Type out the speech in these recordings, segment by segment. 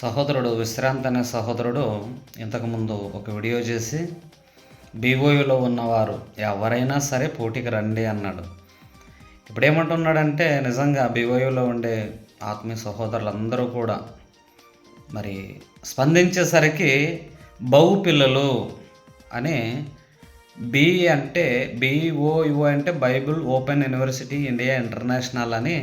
సహోదరుడు విశ్రాంత్ అనే సహోదరుడు. ఇంతకుముందు ఒక వీడియో చేసి బీఓయూలో ఉన్నవారు ఎవరైనా సరే పోటీకి రండి అన్నాడు. ఇప్పుడు ఏమంటున్నాడంటే నిజంగా బీఓయూలో ఉండే ఆత్మీయ సహోదరులందరూ కూడా మరి స్పందించేసరికి బహు పిల్లలు అని బి అంటే బిఓయు అంటే Bible open university India international అని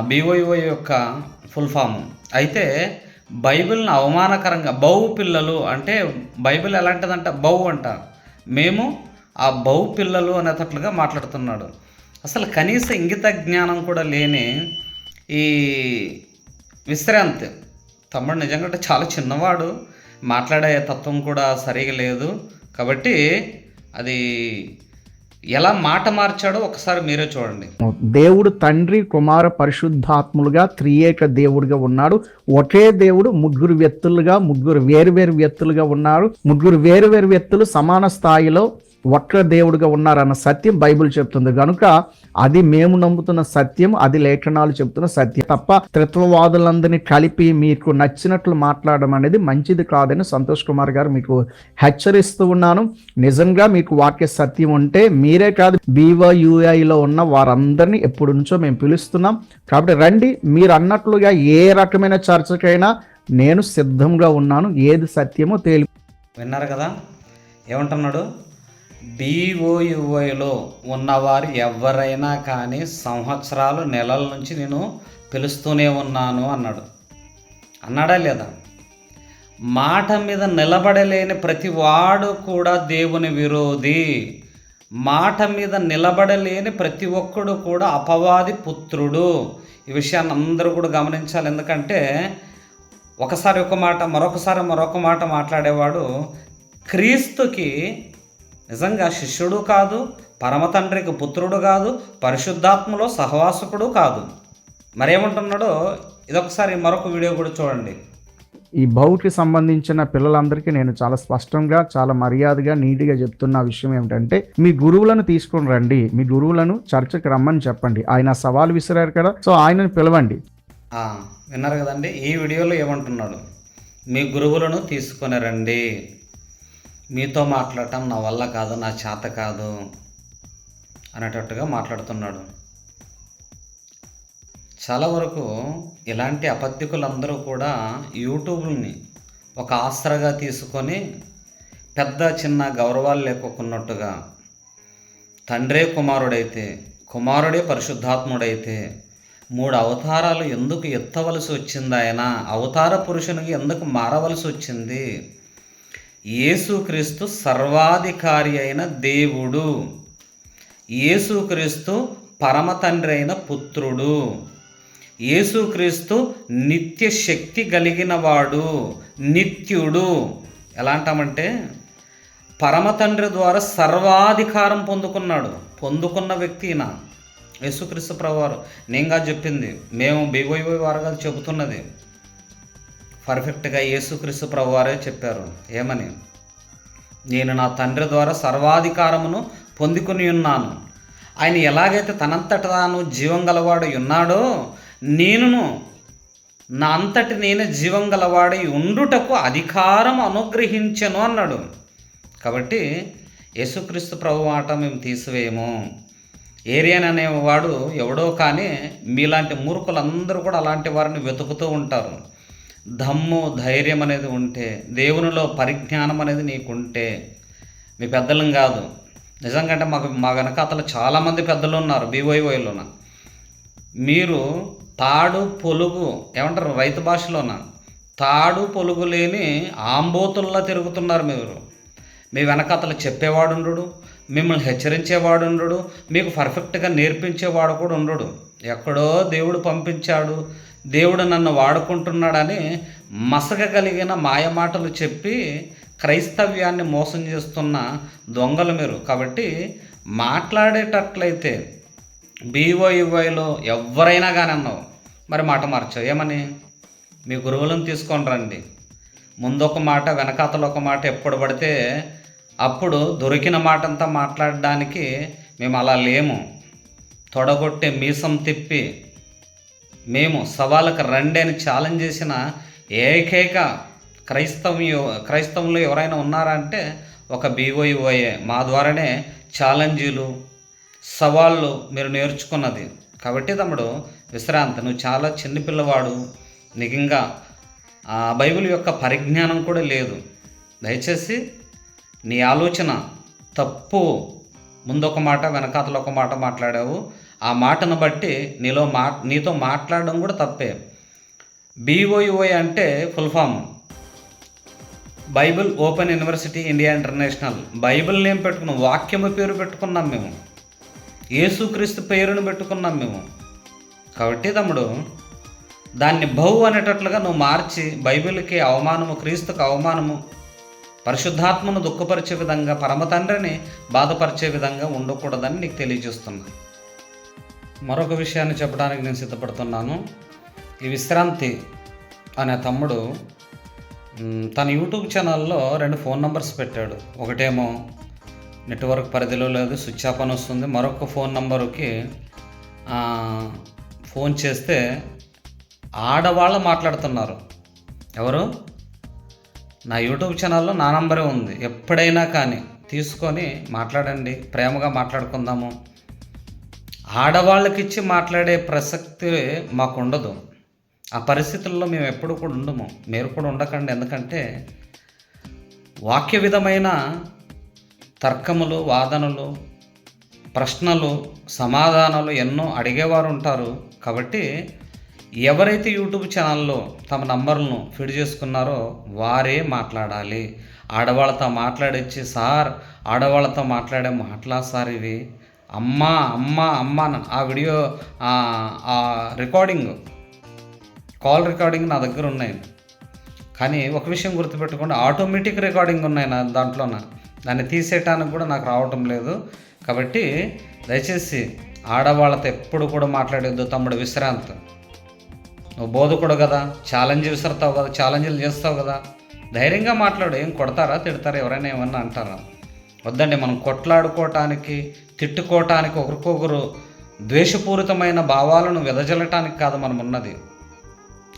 బిఓయుఓ యొక్క ఫుల్ ఫామ్ అయితే బైబిల్ని అవమానకరంగా బౌ పిల్లలు అంటే బైబిల్ ఎలాంటిదంట? బౌ అంట. మేము ఆ బౌ పిల్లలు అనేటట్లుగా మాట్లాడుతున్నాడు. అసలు కనీస ఇంగిత జ్ఞానం కూడా లేని ఈ విశ్రాంతి. తమ్ముడు నిజంగా అంటే చాలా చిన్నవాడు. మాట్లాడే తత్వం కూడా సరిగా లేదు. కాబట్టి అది ఎలా మాట మార్చాడో ఒకసారి మీరే చూడండి. దేవుడు తండ్రి కుమార పరిశుద్ధాత్ములుగా త్రియేక దేవుడిగా ఉన్నాడు. ఒకే దేవుడు ముగ్గురు వ్యక్తులుగా ముగ్గురు వేరు వేరు వ్యక్తులుగా ఉన్నారు. ముగ్గురు వేరు వేరు వ్యక్తులు సమాన స్థాయిలో ఒక్క దేవుడిగా ఉన్నారన్న సత్యం బైబిల్ చెప్తుంది. కనుక అది మేము నమ్ముతున్న సత్యం అది లేఖనాలు చెప్తున్న సత్యం తప్ప త్రిత్వవాదులందరినీ కలిపి మీకు నచ్చినట్లు మాట్లాడడం అనేది మంచిది కాదని సంతోష్ కుమార్ గారు మీకు హెచ్చరిస్తూ ఉన్నాను. నిజంగా మీకు వాక్య సత్యం ఉంటే మీరే కాదు బీవైయుఐలో ఉన్న వారందరినీ ఎప్పుడు నుంచో మేము పిలుస్తున్నాం. కాబట్టి రండి మీరు అన్నట్లుగా ఏ రకమైన చర్చకైనా నేను సిద్ధంగా ఉన్నాను. ఏది సత్యమో తేలి విన్నారు కదా? ఏమంటున్నాడు? బీఓయుఐలో ఉన్నవారు ఎవరైనా కానీ సంవత్సరాలు నెలల నుంచి నేను పిలుస్తూనే ఉన్నాను అన్నాడు. అన్నాడా లేదా? మాట మీద నిలబడలేని ప్రతి వాడు కూడా దేవుని విరోధి. మాట మీద నిలబడలేని ప్రతి ఒక్కడు కూడా అపవాది పుత్రుడు. ఈ విషయాన్ని అందరూ కూడా గమనించాలి. ఎందుకంటే ఒకసారి ఒక మాట మరొకసారి మరొక మాట మాట్లాడేవాడు క్రీస్తుకి నిజంగా శిష్యుడు కాదు పరమతండ్రికి పుత్రుడు కాదు పరిశుద్ధాత్మలో సహవాసకుడు కాదు. మరేమంటున్నాడో ఇదొకసారి మరొక వీడియో కూడా చూడండి. ఈ బౌకి సంబంధించిన పిల్లలందరికీ నేను చాలా స్పష్టంగా చాలా మర్యాదగా నీట్గా చెప్తున్న విషయం ఏమిటంటే మీ గురువులను తీసుకొని రండి. మీ గురువులను చర్చకు రమ్మని చెప్పండి. ఆయన సవాల్ విసిరారు కదా సో ఆయనను పిలవండి. విన్నారు కదండి ఈ వీడియోలో ఏమంటున్నాడు? మీ గురువులను తీసుకొని రండి. మీతో మాట్లాడటం నా వల్ల కాదు నా చేత కాదు అనేటట్టుగా మాట్లాడుతున్నాడు. చాలా వరకు ఇలాంటి అపత్యకులందరూ కూడా యూట్యూబ్ని ఒక ఆసరగా తీసుకొని పెద్ద చిన్న గౌరవాలు లేకున్నట్టుగా తండ్రే కుమారుడైతే కుమారుడే పరిశుద్ధాత్ముడైతే మూడు అవతారాలు ఎందుకు ఎత్తవలసి వచ్చింది ఆయన? అవతార పురుషునికి ఎందుకు మారవలసి వచ్చింది? యేసుక్రీస్తు సర్వాధికారి అయిన దేవుడు. యేసుక్రీస్తు పరమతండ్రి అయిన పుత్రుడు. యేసుక్రీస్తు నిత్య శక్తి కలిగిన వాడు నిత్యుడు. ఎలా అంటామంటే పరమతండ్రి ద్వారా సర్వాధికారం పొందుకున్నాడు. పొందుకున్న వ్యక్తి ఈయన. యేసుక్రీస్తు ప్రభువారు. నేనుగా చెప్పింది. మేము బీవైవై వారుగా చెబుతున్నది. పర్ఫెక్ట్గా యేసుక్రీస్తు ప్రభువారే చెప్పారు. ఏమని? నేను నా తండ్రి ద్వారా సర్వాధికారమును పొందుకుని ఉన్నాను. ఆయన ఎలాగైతే తనంతట తాను జీవం గలవాడు ఉన్నాడో నేనును నా అంతటి నేను జీవం గలవాడి ఉండుటకు అధికారం అనుగ్రహించను అన్నాడు. కాబట్టి యేసుక్రీస్తు ప్రభు మాట మేము తీసివేయము. ఏరియన్ అనేవాడు ఎవడో కానీ మీలాంటి మూర్ఖులందరూ కూడా అలాంటి వారిని వెతుకుతూ ఉంటారు. దమ్ము ధైర్యం అనేది ఉంటే దేవునిలో పరిజ్ఞానం అనేది నీకుంటే మీ పెద్దలం కాదు. నిజంగా మాకు మా వెనకాతల చాలామంది పెద్దలు ఉన్నారు బీవైవైలోన మీరు తాడు పొలుగు ఏమంటారు రైతు భాషలోన తాడు పొలుగు లేని ఆంబోతుల్లా తిరుగుతున్నారు మీరు. మీ వెనకాతల చెప్పేవాడు మిమ్మల్ని హెచ్చరించేవాడు మీకు పర్ఫెక్ట్గా నేర్పించేవాడు కూడా ఉండడు. ఎక్కడో దేవుడు పంపించాడు దేవుడు నన్ను వాడుకుంటున్నాడని మసగగలిగిన మాయమాటలు చెప్పి క్రైస్తవ్యాన్ని మోసం చేస్తున్న దొంగలు మీరు. కాబట్టి మాట్లాడేటట్లయితే బీవైవైలో ఎవరైనా కానీ అన్నావు. మరి మాట మార్చావు. ఏమని? మీ గురువులను తీసుకొని రండి. ముందొక మాట వెనకాతలు ఒక మాట ఎప్పుడు పడితే అప్పుడు దొరికిన మాట అంతా మాట్లాడడానికి మేము అలా లేము. తొడగొట్టే మీసం తిప్పి మేము సవాళ్ళకు రండి అని ఛాలెంజ్ చేసిన ఏకైక క్రైస్తవ క్రైస్తవులు ఎవరైనా ఉన్నారా అంటే ఒక బీఓఈఓఏ మా ద్వారానే ఛాలెంజీలు సవాళ్ళు మీరు నేర్చుకున్నది. కాబట్టి తమ్ముడు విశ్రాంతి. నువ్వు చాలా చిన్న పిల్లవాడు. నిజంగా ఆ బైబిల్ యొక్క పరిజ్ఞానం కూడా లేదు. దయచేసి నీ ఆలోచన తప్పు. ముందొక మాట వెనకాతలు ఒక మాట మాట్లాడావు. ఆ మాటను బట్టి నీలో మా నీతో మాట్లాడడం కూడా తప్పే. B O E O I అంటే full form Bible open university India international. Bible name పెట్టుకున్నాం వాక్యము పేరు పెట్టుకున్నాం మేము. యేసుక్రీస్తు పేరును పెట్టుకున్నాం మేము. కాబట్టి తమ్ముడు దాన్ని బహు అనేటట్లుగా నువ్వు మార్చి బైబిల్కి అవమానము క్రీస్తుకు అవమానము పరిశుద్ధాత్మను దుఃఖపరిచే విధంగా పరమ తండ్రిని బాధపరిచే విధంగా ఉండకూడదని నీకు తెలియజేస్తున్నాను మరొక విషయాన్ని చెప్పడానికి నేను సిద్ధపడుతున్నాను. ఈ విశ్రాంతి అనే తమ్ముడు తన యూట్యూబ్ ఛానల్లో రెండు ఫోన్ నంబర్స్ పెట్టాడు. ఒకటేమో నెట్వర్క్ పరిధిలో లేదు స్విచ్ ఆఫ్ అని వస్తుంది. మరొక ఫోన్ నంబరుకి ఫోన్ చేస్తే ఆడవాళ్ళు మాట్లాడుతున్నారు. ఎవరు? నా యూట్యూబ్ ఛానల్లో నా నంబరే ఉంది. ఎప్పుడైనా కానీ తీసుకొని మాట్లాడండి. ప్రేమగా మాట్లాడుకుందాము. ఆడవాళ్ళకి ఇచ్చి మాట్లాడే ప్రసక్తి మాకు ఉండదు ఆ పరిస్థితుల్లో మేము ఎప్పుడు కూడా ఉండము. మీరు కూడా ఉండకండి. ఎందుకంటే వాక్య విధమైన తర్కములు వాదనలు ప్రశ్నలు సమాధానాలు ఎన్నో అడిగేవారు ఉంటారు. కాబట్టి ఎవరైతే యూట్యూబ్ ఛానల్లో తమ నంబర్లను ఫిడ్ చేసుకున్నారో వారే మాట్లాడాలి. ఆడవాళ్ళతో మాట్లాడిచ్చి సార్ ఆడవాళ్ళతో మాట్లాడే మాటలా సార్ ఇవి? అమ్మా అమ్మా అమ్మా ఆ వీడియో ఆ- ఆ రికార్డింగ్ కాల్ రికార్డింగ్ నా దగ్గర ఉన్నాయి. కానీ ఒక విషయం గుర్తుపెట్టుకోండి ఆటోమేటిక్ రికార్డింగ్ ఉన్నాయి నా దాంట్లోన. దాన్ని తీసేయటానికి కూడా నాకు రావటం లేదు. కాబట్టి దయచేసి ఆడవాళ్ళతో ఎప్పుడు కూడా మాట్లాడేద్దు తమ్ముడు విశ్రాంతి. నువ్వు బోధకుడు కదా ఛాలెంజ్ విసురుతావు కదా ఛాలెంజ్లు చేస్తావు కదా. ధైర్యంగా మాట్లాడు ఏం కొడతారా తిడతారా ఎవరైనా ఏమన్నా అంటారా? వద్దండి మనం కొట్లాడుకోవటానికి తిట్టుకోవటానికి ఒకరికొకరు ద్వేషపూరితమైన భావాలను వెదజల్లటానికి కాదు మనం ఉన్నది.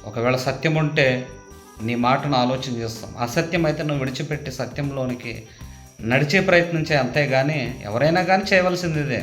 ఒకవేళ సత్యం ఉంటే నీ మాటను ఆలోచన చేస్తాం. అసత్యం అయితే నువ్వు విడిచిపెట్టి సత్యంలోనికి నడిచే ప్రయత్నం చేయి అంతేగాని ఎవరైనా కానీ చేయవలసింది ఇదే.